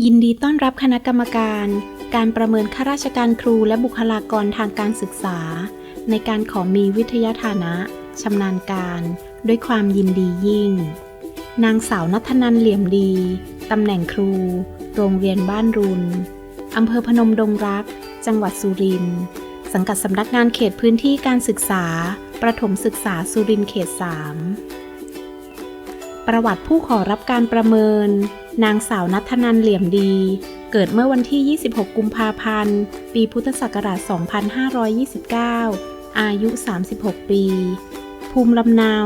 ยินดีต้อนรับคณะกรรมการ การประเมินข้าราชการครูและบุคลากรทางการศึกษา ในการขอมีวิทยาฐานะชำนาญการ ด้วยความยินดียิ่ง นางสาวนัทนันเหลี่ยมดี ตำแหน่งครู โรงเรียนบ้านรุนอำเภอพนมดงรัก จังหวัดสุรินทร์สังกัดสำนักงานเขตพื้นที่การศึกษา ประถมศึกษาสุรินทร์เขต 3 ประวัติผู้ขอรับการประเมิน นางสาวนัทนันเหลี่ยมดี เกิดเมื่อวันที่ 26 กุมภาพันธ์ ปีพุทธศักราช 2529 อายุ 36 ปี ภูมิลำเนา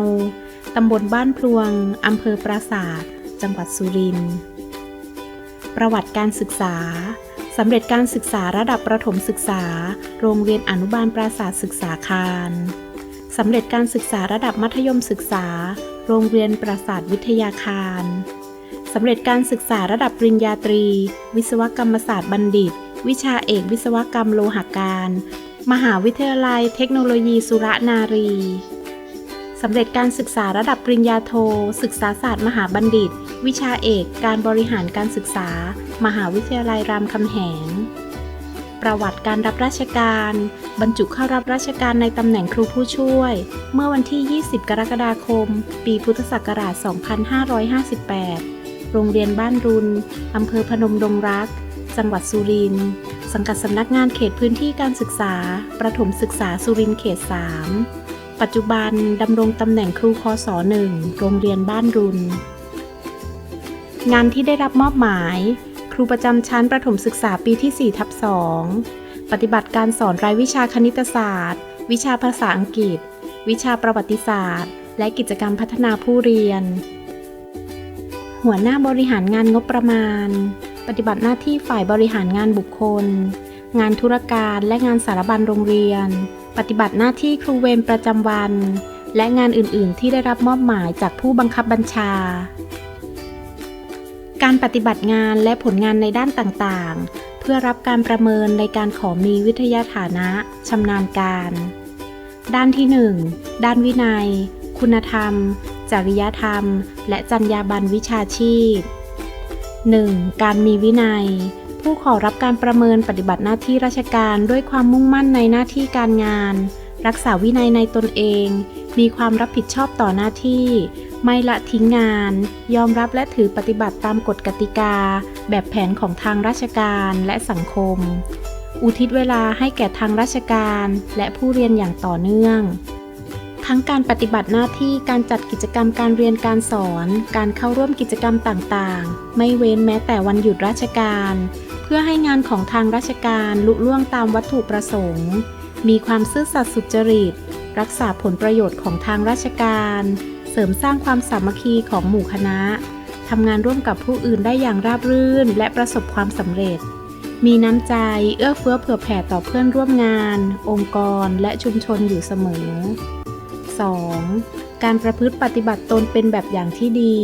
ตำบลบ้านพลวง อำเภอปราสาทจังหวัดสุรินทร์ ประวัติการศึกษา สำเร็จการศึกษาระดับประถมศึกษา โรงเรียนอนุบาลปราสาทศึกษาคารสำเร็จการศึกษาระดับมัธยมศึกษา โรงเรียนปราสาทวิทยาคารสำเร็จการศึกษาระดับปริญญาตรี วิศวกรรมศาสตร์บัณฑิต วิชาเอกวิศวกรรมโลหการ มหาวิทยาลัยเทคโนโลยีสุรนารีสำเร็จการศึกษาระดับปริญญาโท ศึกษาศาสตร์มหาบัณฑิต วิชาเอก การบริหารการศึกษา มหาวิทยาลัยรามคำแหง ประวัติการรับราชการ บรรจุเข้ารับราชการในตำแหน่งครูผู้ช่วย เมื่อวันที่ 20 กรกฎาคม ปีพุทธศักราช 2558 โรงเรียนบ้านรุนอำเภอพนมดงรัก จังหวัดสุรินทร์ สังกัดสำนักงานเขตพื้นที่การศึกษา ประถมศึกษาสุรินทร์เขต 3 ปัจจุบันดำรงตำแหน่งครูคศ1โรงเรียนบ้านรุนงานที่ได้รับมอบหมาย รูประจำชั้นประถมศึกษาปีที่4ทับ2ปฏิบัติการสอนรายวิชาคณิตศาสตร์ วิชาภาษาอังกฤษ วิชาประวัติศาสตร์ และกิจกรรมพัฒนาผู้เรียน หัวหน้าบริหารงานงบประมาณ ปฏิบัติหน้าที่ฝ่ายบริหารงานบุคคล งานธุรการและงานสารบัญโรงเรียน ปฏิบัติหน้าที่ครูเวรประจำวัน และงานอื่น ๆ ที่ได้รับมอบหมายจากผู้บังคับบัญชา การปฏิบัติงานและผลงานในด้านต่างๆ เพื่อรับการประเมินในการขอมีวิทยาฐานะชำนาญการ ด้านที่ 1 ด้านวินัย คุณธรรม จริยธรรม และจรรยาบรรณวิชาชีพ 1. การมีวินัย ผู้ขอรับการประเมินปฏิบัติหน้าที่ราชการด้วยความมุ่งมั่นในหน้าที่การงาน รักษาวินัยในตนเอง มีความรับผิดชอบต่อหน้าที่ ไม่ละทิ้งงาน ยอมรับและถือปฏิบัติตามกฎกติกา แบบแผนของทางราชการและสังคม อุทิศเวลาให้แก่ทางราชการและผู้เรียนอย่างต่อเนื่อง ทั้งการปฏิบัติหน้าที่การจัดกิจกรรมการเรียนการสอน การเข้าร่วมกิจกรรมต่างๆ ไม่เว้นแม้แต่วันหยุดราชการ เพื่อให้งานของทางราชการลุล่วงตามวัตถุประสงค์ มีความซื่อสัตย์สุจริต รักษาผลประโยชน์ของทางราชการ สริมสร้างความสามัคคีของหมู่คณะทำงานร่วมกับผู้อื่นได้อย่างราบรื่นและประสบความสำเร็จ มีน้ำใจเอื้อเฟื้อเผื่อแผ่ต่อเพื่อนร่วมงาน องค์กรและชุมชนอยู่เสมอ 2. การประพฤติปฏิบัติตนเป็นแบบอย่างที่ดี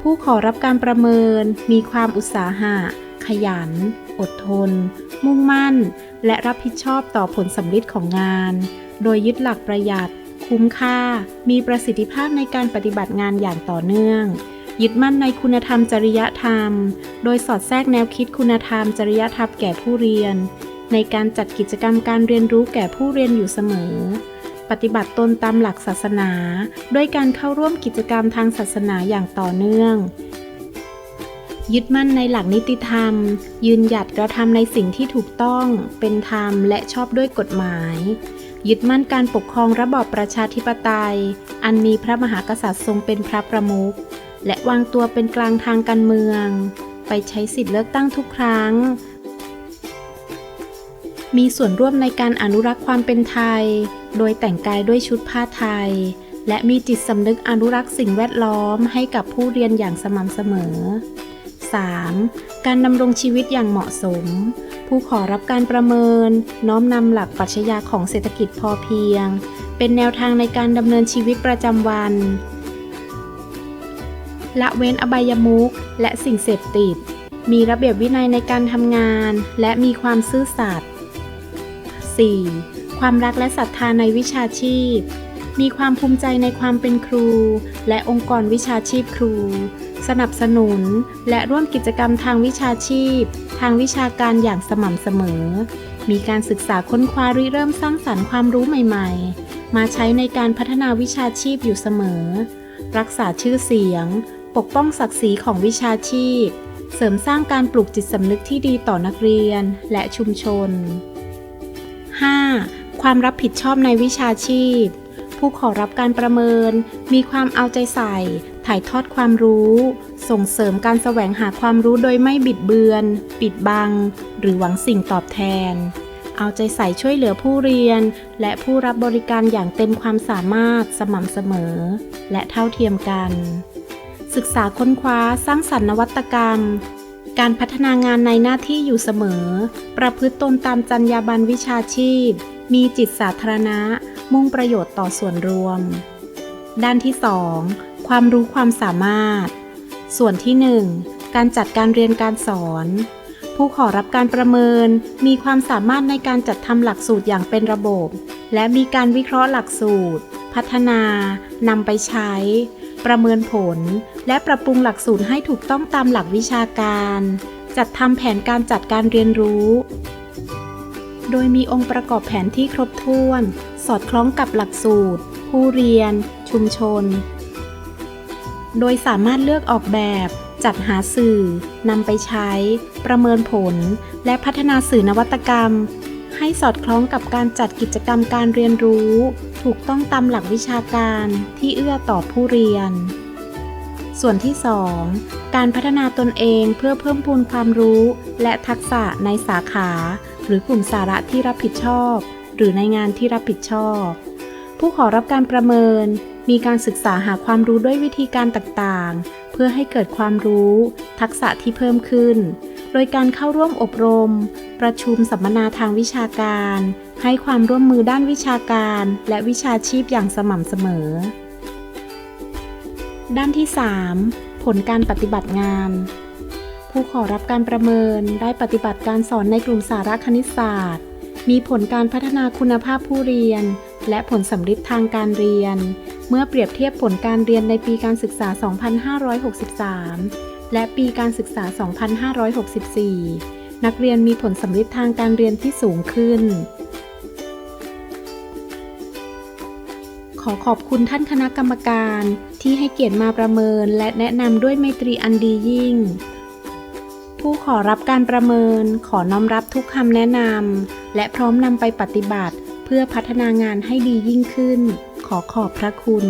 ผู้ขอรับการประเมิน มีความอุตสาหะ ขยัน อดทน มุ่งมั่น และรับผิดชอบต่อผลสำลิดของงาน โดยยึดหลักประหยัด คุ้มค่า มีประสิทธิภาพในการปฏิบัติงานอย่างต่อเนื่อง ยึดมั่นในคุณธรรมจริยธรรม โดยสอดแทรกแนวคิดคุณธรรมจริยธรรมแก่ผู้เรียน ในการจัดกิจกรรมการเรียนรู้แก่ผู้เรียนอยู่เสมอ ปฏิบัติตนตามหลักศาสนา ด้วยการเข้าร่วมกิจกรรมทางศาสนาอย่างต่อเนื่องยึดมั่นในหลักนิติธรรม ยืนหยัดกระทำในสิ่งที่ถูกต้อง เป็นธรรมและชอบด้วยกฎหมาย ยึดมั่นการปกครองระบอบประชาธิปไตย อันมีพระมหากษัตริย์ทรงเป็นพระประมุข และวางตัวเป็นกลางทางการเมือง ไปใช้สิทธิเลือกตั้งทุกครั้ง มีส่วนร่วมในการอนุรักษ์ความเป็นไทย โดยแต่งกายด้วยชุดผ้าไทย และมีจิตสำนึกอนุรักษ์สิ่งแวดล้อมให้กับผู้เรียนอย่างสม่ำเสมอ 3. การดำรงชีวิตอย่างเหมาะสม ผู้ขอรับการประเมิน น้อมนำหลักปรัชญาของเศรษฐกิจพอเพียง เป็นแนวทางในการดำเนินชีวิตประจำวัน ละเว้นอบายมุขและสิ่งเสพติด มีระเบียบวินัยในการทำงาน และมีความซื่อสัตย์ 4. ความรักและศรัทธาในวิชาชีพ มีความภูมิใจในความเป็นครู และองค์กรวิชาชีพครู สนับสนุน และร่วมกิจกรรมทางวิชาชีพ ทางวิชาการอย่างสม่ำเสมอ มีการศึกษาค้นคว้าริเริ่มสร้างสรรค์ความรู้ใหม่ๆ มาใช้ในการพัฒนาวิชาชีพอยู่เสมอ รักษาชื่อเสียง ปกป้องศักดิ์ศรีของวิชาชีพ เสริมสร้างการปลูกจิตสำนึกที่ดีต่อนักเรียนและชุมชน 5. ความรับผิดชอบในวิชาชีพ ผู้ขอรับการประเมิน มีความเอาใจใส่ ถ่ายทอดความรู้ ส่งเสริมการแสวงหาความรู้โดยไม่บิดเบือน ปิดบัง หรือหวังสิ่งตอบแทน เอาใจใส่ช่วยเหลือผู้เรียน และผู้รับบริการอย่างเต็มความสามารถสม่ำเสมอ และเท่าเทียมกัน ศึกษาค้นคว้าสร้างสรรค์นวัตกรรม การพัฒนางานในหน้าที่อยู่เสมอ ประพฤติตนตามจรรยาบรรณวิชาชีพ มีจิตสาธารณะ มุ่งประโยชน์ต่อส่วนรวม ด้านที่ 2 ความรู้ความสามารถ ส่วนที่ 1 การจัดการเรียนการสอน ผู้ขอรับการประเมินมีความสามารถในการจัดทำหลักสูตรอย่างเป็นระบบ และมีการวิเคราะห์หลักสูตร พัฒนานำไปใช้ ประเมินผล และปรับปรุงหลักสูตรให้ถูกต้องตามหลักวิชาการ จัดทำแผนการจัดการเรียนรู้ โดยมีองค์ประกอบแผนที่ครบถ้วน สอดคล้องกับหลักสูตร ผู้เรียน ชุมชน โดยสามารถเลือกออกแบบ จัดหาสื่อ นำไปใช้ ประเมินผล และพัฒนาสื่อนวัตกรรม ให้สอดคล้องกับการจัดกิจกรรมการเรียนรู้ ถูกต้องตามหลักวิชาการที่เอื้อต่อผู้เรียน ส่วนที่ 2 การพัฒนาตนเองเพื่อเพิ่มพูนความรู้ และทักษะในสาขา หรือกลุ่มสาระที่รับผิดชอบ หรือในงานที่รับผิดชอบ ผู้ขอรับการประเมิน มีการศึกษาหาความรู้ด้วยวิธีการต่างๆ เพื่อให้เกิดความรู้ ทักษะที่เพิ่มขึ้น โดยการเข้าร่วมอบรม ประชุมสัมมนาทางวิชาการ ให้ความร่วมมือด้านวิชาการ และวิชาชีพอย่างสม่ำเสมอ ด้านที่ 3 ผลการปฏิบัติงานผู้ขอรับการประเมินได้ปฏิบัติการสอนในกลุ่มสาระคณิตศาสตร์ มีผลการพัฒนาคุณภาพผู้เรียน และผลสำลิดทางการเรียน เมื่อเปรียบเทียบผลการเรียนในปีการศึกษา 2563 และปีการศึกษา 2564 นักเรียนมีผลสำลิดทางการเรียนที่สูงขึ้น ขอขอบคุณท่านคณะกรรมการที่ให้เกียรติมาประเมิน และแนะนำด้วยไมตรีอันดียิ่ง ผู้ขอรับการประเมินขอน้อมรับทุกคำแนะนำและพร้อมนำไปปฏิบัติ เพื่อพัฒนางานให้ดียิ่งขึ้น ขอขอบพระคุณ